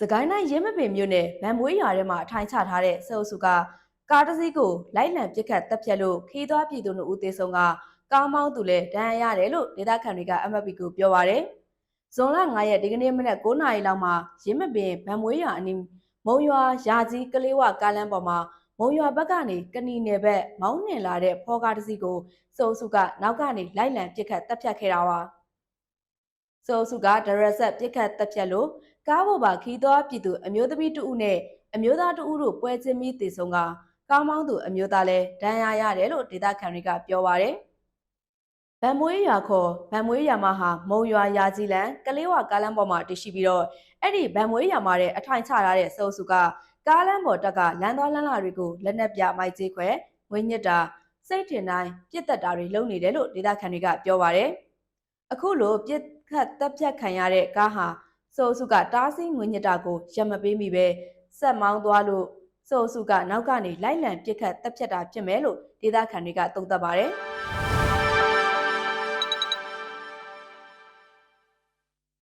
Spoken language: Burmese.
စကိုင်းတိုင်းရင်းမပင်မြို့နယ်ဗန်မွေးရွာထဲမှာအထိုင်ချထားတဲ့စေအုပ်စုကကားတစ်စီးကိုလိုက်လံပစ်ခတ်တပ်ဖြတ်လို့ခီးသွွားပြည်သူတို့ဦးသေးဆုံးကကားမောင်းသူလည်းဒဏ်ရာရတယ်လို့ဒေသခံတွေက MFP ကိုပြောပါရယ်ဇွန်လ9ရက်ဒီကနေ့မနက်9:00နာရီလောက်မှာရင်းမပင်ဗန်မွေးရွာအနီးမုံရွာရာကြီးကလေးဝကားလမ်းပေါ်မှာမုံရွာဘက်ကနေကဏီနယ်ဘက်မောင်းနှင်လာတဲ့ဖောကားတစ်စီးကိုစေအုပ်စုကနောက်ကနေလိုက်လံပစ်ခတ်တပ်ဖြတ်ခဲ့တာပါ စေအုပ်စုကဒရက်ဆက်ပစ်ခတ်တပ်ဖြတ်လို့ကားပေါ်ပါခီးသွွားပြည်သူအမျိုးသမီးတဦးနဲ့အမျိုးသားတဦးတို့ပွဲချင်းပြီးတည်ဆုံကကားမောင်းသူအမျိုးသားလည်းဒဏ်ရာရတယ်လို့ဒေသခံတွေကပြောပါရယ်ဗန်မွေးရွာခေါ်ဗန်မွေးရွာမဟာမုံရွာရာကြီးလန်ကလေးဝကားလမ်းပေါ်မှာတည်ရှိပြီးတော့အဲ့ဒီဗန်မွေးရွာမှာတဲ့အထိုင်ချထားတဲ့စိုးစုကကားလမ်းပေါ်တက်ကလမ်းသွားလမ်းလာတွေကိုလက်နက်ပြမိုက်ကြီးခွဲငွေညစ်တာစိတ်ထင်တိုင်းပြစ်တက်တာတွေလုပ်နေတယ်လို့ဒေသခံတွေကပြောပါရယ် အခုလိုပြစ်ခတ်တပ်ဖြတ်ခံရတဲ့ကားဟာဆိုအစုကတားဆီးငွေညစ်တာကိုရပ်မပေးမိပဲဆက်မောင်းသွားလို့ဆိုအစုကနောက်ကနေလိုက်လံပစ်ခတ်တပ်ဖြတ်တာဖြစ်မယ်လို့ဒေသခံတွေကသုံးသပ်ပါတယ်